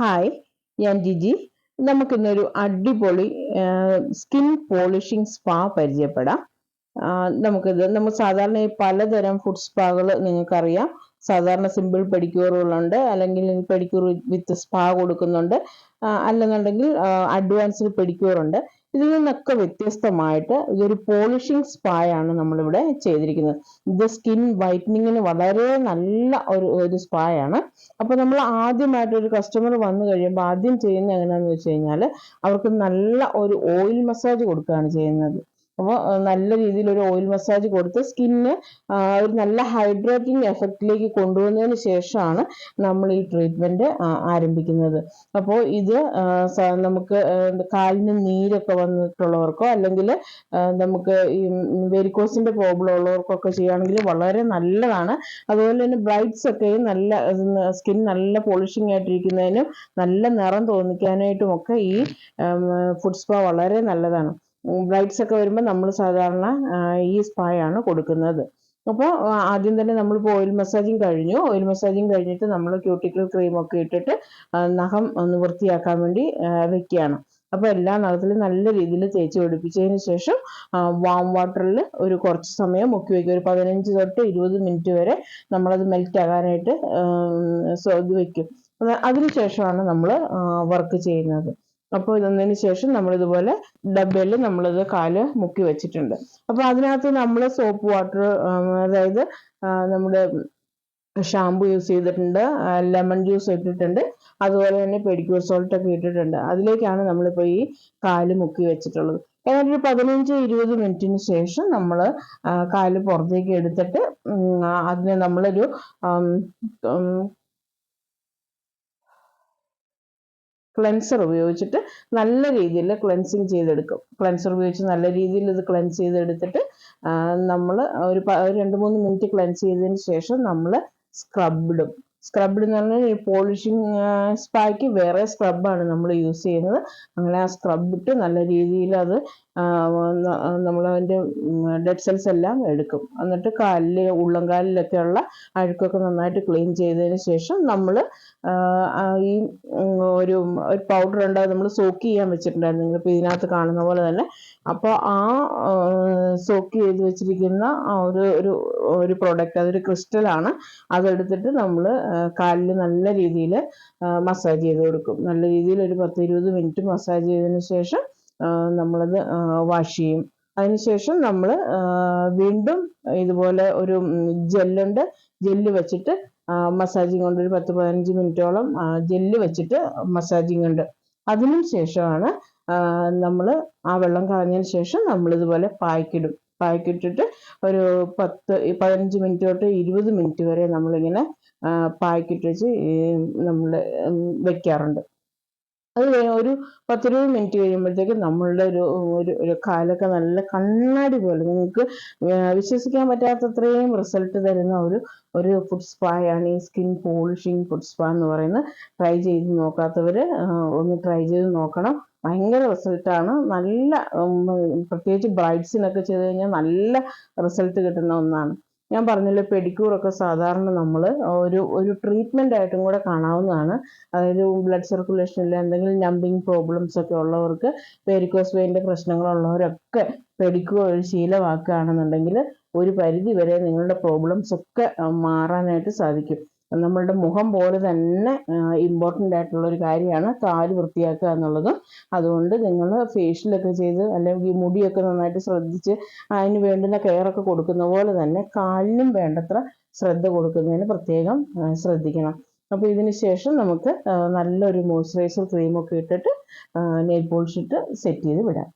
Hi ഞാൻ ജിജി. നമുക്കിന്നൊരു അടിപൊളി സ്കിൻ പോളിഷിംഗ് സ്പാ പരിചയപ്പെടാം. നമുക്കിത് നമ്മൾ സാധാരണ ഈ പലതരം ഫുഡ് സ്പാകൾ നിങ്ങൾക്കറിയാം. സാധാരണ സിമ്പിൾ പെഡിക്യൂറുകളുണ്ട് അല്ലെങ്കിൽ പെഡിക്യൂർ വിത്ത് സ്പാ കൊടുക്കുന്നുണ്ട്. അല്ലെന്നുണ്ടെങ്കിൽ അഡ്വാൻസ്ഡ് പെഡിക്യൂർ ഉണ്ട് ഇതിൽ നിന്നൊക്കെ വ്യത്യസ്തമായിട്ട് ഇതൊരു പോളിഷിംഗ് സ്പായാണ് നമ്മളിവിടെ ചെയ്തിരിക്കുന്നത്. ഇത് സ്കിൻ വൈറ്റനിങ്ങിന് വളരെ നല്ല ഒരു ഒരു സ്പായാണ് അപ്പോൾ നമ്മൾ ആദ്യമായിട്ട് ഒരു കസ്റ്റമർ വന്നു കഴിയുമ്പോൾ ആദ്യം ചെയ്യുന്നത് എങ്ങനെയാണെന്ന് വെച്ച് കഴിഞ്ഞാൽ അവർക്ക് നല്ല ഒരു ഓയിൽ മസാജ് കൊടുക്കുകയാണ് ചെയ്യുന്നത്. അപ്പോൾ നല്ല രീതിയിൽ ഒരു ഓയിൽ മസാജ് കൊടുത്ത് സ്കിന്ന് ഒരു നല്ല ഹൈഡ്രേറ്റിംഗ് എഫക്റ്റിലേക്ക് കൊണ്ടുവന്നതിന് ശേഷമാണ് നമ്മൾ ഈ ട്രീറ്റ്മെന്റ് ആരംഭിക്കുന്നത്. അപ്പോൾ ഇത് നമുക്ക് കാലിന് നീരൊക്കെ വന്നിട്ടുള്ളവർക്കോ അല്ലെങ്കിൽ നമുക്ക് ഈ വെരിക്കോസിന്റെ പ്രോബ്ലം ഉള്ളവർക്കൊക്കെ ചെയ്യുകയാണെങ്കിൽ വളരെ നല്ലതാണ്. അതുപോലെ തന്നെ ബ്രൈറ്റ്സ് ഒക്കെ നല്ല സ്കിൻ നല്ല പോളിഷിംഗ് ആയിട്ടിരിക്കുന്നതിനും നല്ല നിറം തോന്നിക്കാനായിട്ടും ഒക്കെ ഈ ഫുഡ് സ്പാ വളരെ നല്ലതാണ്. ബ്രൈറ്റ്സ് ഒക്കെ വരുമ്പോൾ നമ്മൾ സാധാരണ ഈ സ്പായാണ് കൊടുക്കുന്നത്. അപ്പോൾ ആദ്യം തന്നെ നമ്മളിപ്പോൾ ഓയിൽ മസാജിങ് കഴിഞ്ഞു. ഓയിൽ മസാജിങ് കഴിഞ്ഞിട്ട് നമ്മൾ ക്യൂട്ടിക്കൽ ക്രീം ഒക്കെ ഇട്ടിട്ട് നഖം ഒന്ന് വൃത്തിയാക്കാൻ വേണ്ടി വെക്കുകയാണ്. അപ്പോൾ എല്ലാ നഖത്തിലും നല്ല രീതിയിൽ തേച്ച് പിടിപ്പിച്ചതിന് ശേഷം വാം വാട്ടറിൽ ഒരു കുറച്ച് സമയം മുക്കി വയ്ക്കുക ഒരു പതിനഞ്ച് തൊട്ട് ഇരുപത് മിനിറ്റ് വരെ നമ്മളത് മെൽറ്റ് ആകാനായിട്ട് ഇത് അത് അതിനുശേഷമാണ് നമ്മൾ വർക്ക് ചെയ്യുന്നത്. അപ്പോൾ ഇതൊന്നതിന് ശേഷം നമ്മൾ ഇതുപോലെ ഡബയിൽ നമ്മളിത് കാൽ മുക്കി വെച്ചിട്ടുണ്ട്. അപ്പോൾ അതിനകത്ത് നമ്മൾ സോപ്പ് വാട്ടർ അതായത് നമ്മുടെ ഷാമ്പു യൂസ് ചെയ്തിട്ടുണ്ട് ലെമൺ ജ്യൂസ് ഇട്ടിട്ടുണ്ട് അതുപോലെ തന്നെ പെഡിക്യൂർ സോൾട്ട് ഒക്കെ ഇട്ടിട്ടുണ്ട്. അതിലേക്കാണ് നമ്മളിപ്പോൾ ഈ കാൽ മുക്കി വെച്ചിട്ടുള്ളത്. ഒരു പതിനഞ്ച് ഇരുപത് മിനിറ്റിന് ശേഷം നമ്മൾ കാൽ പുറത്തേക്ക് എടുത്തിട്ട് അതിനെ നമ്മളൊരു ആം, ഉം, ക്ലെൻസർ ഉപയോഗിച്ചിട്ട് നല്ല രീതിയിൽ ക്ലെൻസിങ് ചെയ്തെടുക്കും. ക്ലെൻസർ ഉപയോഗിച്ച് നല്ല രീതിയിൽ ഇത് ക്ലെൻസ് ചെയ്തെടുത്തിട്ട് നമ്മൾ ഒരു രണ്ട് മൂന്ന് മിനിറ്റ് ക്ലെൻസ് ചെയ്തതിന് ശേഷം നമ്മൾ സ്ക്രബിടും സ്ക്രബ് എന്ന് പറഞ്ഞാൽ പോളിഷിങ് സ്പായ്ക്ക് വേറെ സ്ക്രബാണ് നമ്മൾ യൂസ് ചെയ്യുന്നത്. അങ്ങനെ ആ സ്ക്രബ് ഇട്ട് നല്ല രീതിയിൽ അത് നമ്മൾ അതിന്റെ ഡെഡ് സെൽസ് എല്ലാം എടുക്കും. എന്നിട്ട് കാലിൽ ഉള്ളംകാലിലൊക്കെയുള്ള അഴുക്കൊക്കെ നന്നായിട്ട് ക്ലീൻ ചെയ്തതിന് ശേഷം നമ്മൾ ഈ ഒരു ഒരു പൗഡർ ഉണ്ട് നമ്മൾ സോക്ക് ചെയ്യാൻ വെച്ചിട്ടുണ്ടായിരുന്നു. നിങ്ങളിപ്പോൾ ഇതിനകത്ത് കാണുന്ന പോലെ തന്നെ. അപ്പോൾ ആ സോക്ക് ചെയ്ത് വെച്ചിരിക്കുന്ന ആ ഒരു ഒരു ഒരു പ്രോഡക്റ്റ് അതൊരു ക്രിസ്റ്റലാണ് അതെടുത്തിട്ട് നമ്മൾ കാലിൽ നല്ല രീതിയിൽ മസാജ് ചെയ്ത് കൊടുക്കും. നല്ല രീതിയിൽ ഒരു പത്ത് ഇരുപത് മിനിറ്റ് മസാജ് ചെയ്തതിന് ശേഷം നമ്മളത് വാഷ് ചെയ്യും. അതിനുശേഷം നമ്മൾ വീണ്ടും ഇതുപോലെ ഒരു ജെല്ലുണ്ട്. ജെല്ല് വെച്ചിട്ട് മസാജിങ് കൊണ്ട് ഒരു പത്ത് പതിനഞ്ച് മിനിറ്റോളം ജെല്ല് വെച്ചിട്ട് മസാജിങ് ഉണ്ട്. അതിനും ശേഷമാണ് നമ്മൾ ആ വെള്ളം കളഞ്ഞതിന് ശേഷം നമ്മൾ ഇതുപോലെ പായ്ക്കിടും. പായ്ക്കിട്ടിട്ട് ഒരു പത്ത് പതിനഞ്ച് മിനിറ്റ് തൊട്ട് ഇരുപത് മിനിറ്റ് വരെ നമ്മളിങ്ങനെ പായ്ക്കിട്ട് വെച്ച് നമ്മൾ വെക്കാറുണ്ട്. അത് ഒരു പത്തിരുപത് മിനിറ്റ് കഴിയുമ്പോഴത്തേക്കും നമ്മളുടെ ഒരു ഒരു ഒരു കാലൊക്കെ നല്ല കണ്ണാടി പോലെ നിങ്ങൾക്ക് വിശ്വസിക്കാൻ പറ്റാത്തത്രയും റിസൾട്ട് തരുന്ന ഒരു ഒരു ഫുഡ് സ്പായാണ് ഈ സ്കിൻ പോളിഷിംഗ് ഫുഡ് സ്പാ എന്ന് പറയുന്നത് ട്രൈ ചെയ്ത് നോക്കാത്തവർ ഒന്ന് ട്രൈ ചെയ്ത് നോക്കണം. ഭയങ്കര റിസൾട്ടാണ് നല്ല പ്രത്യേകിച്ച് ബ്രൈഡ്സിനൊക്കെ ചെയ്ത് കഴിഞ്ഞാൽ നല്ല റിസൾട്ട് കിട്ടുന്ന ഒന്നാണ്. ഞാൻ പറഞ്ഞല്ലോ പെഡിക്യൂർ ഒക്കെ സാധാരണ നമ്മൾ ഒരു ഒരു ട്രീറ്റ്മെന്റ് ആയിട്ടും കൂടെ കാണാവുന്നതാണ്. അതായത് ബ്ലഡ് സർക്കുലേഷനിൽ എന്തെങ്കിലും നമ്പിങ് പ്രോബ്ലംസ് ഒക്കെ ഉള്ളവർക്ക് വെരിക്കോസ് വെയിന്റെ പ്രശ്നങ്ങളുള്ളവരൊക്കെ പെഡിക്യൂർ ഒരു ശീലമാക്കുകയാണെന്നുണ്ടെങ്കിൽ ഒരു പരിധി വരെ നിങ്ങളുടെ പ്രോബ്ലംസ് ഒക്കെ മാറാനായിട്ട് സാധിക്കും. നമ്മളുടെ മുഖം പോലെ തന്നെ ഇമ്പോർട്ടന്റ് ആയിട്ടുള്ള ഒരു കാര്യമാണ് കാൽ വൃത്തിയാക്കുക എന്നുള്ളതും. അതുകൊണ്ട് നിങ്ങൾ ഫേഷ്യലൊക്കെ ചെയ്ത് അല്ലെങ്കിൽ മുടിയൊക്കെ നന്നായിട്ട് ശ്രദ്ധിച്ച് അതിന് വേണ്ടുന്ന കെയറൊക്കെ കൊടുക്കുന്ന പോലെ തന്നെ കാലിനും വേണ്ടത്ര ശ്രദ്ധ കൊടുക്കുന്നതിന് പ്രത്യേകം ശ്രദ്ധിക്കണം. അപ്പോൾ ഇതിന് ശേഷം നമുക്ക് നല്ലൊരു മോയ്സ്ചറൈസർ ക്രീമൊക്കെ ഇട്ടിട്ട് നെയിൽ പോളിഷ് ഇട്ട് സെറ്റ് ചെയ്ത് വിടാം.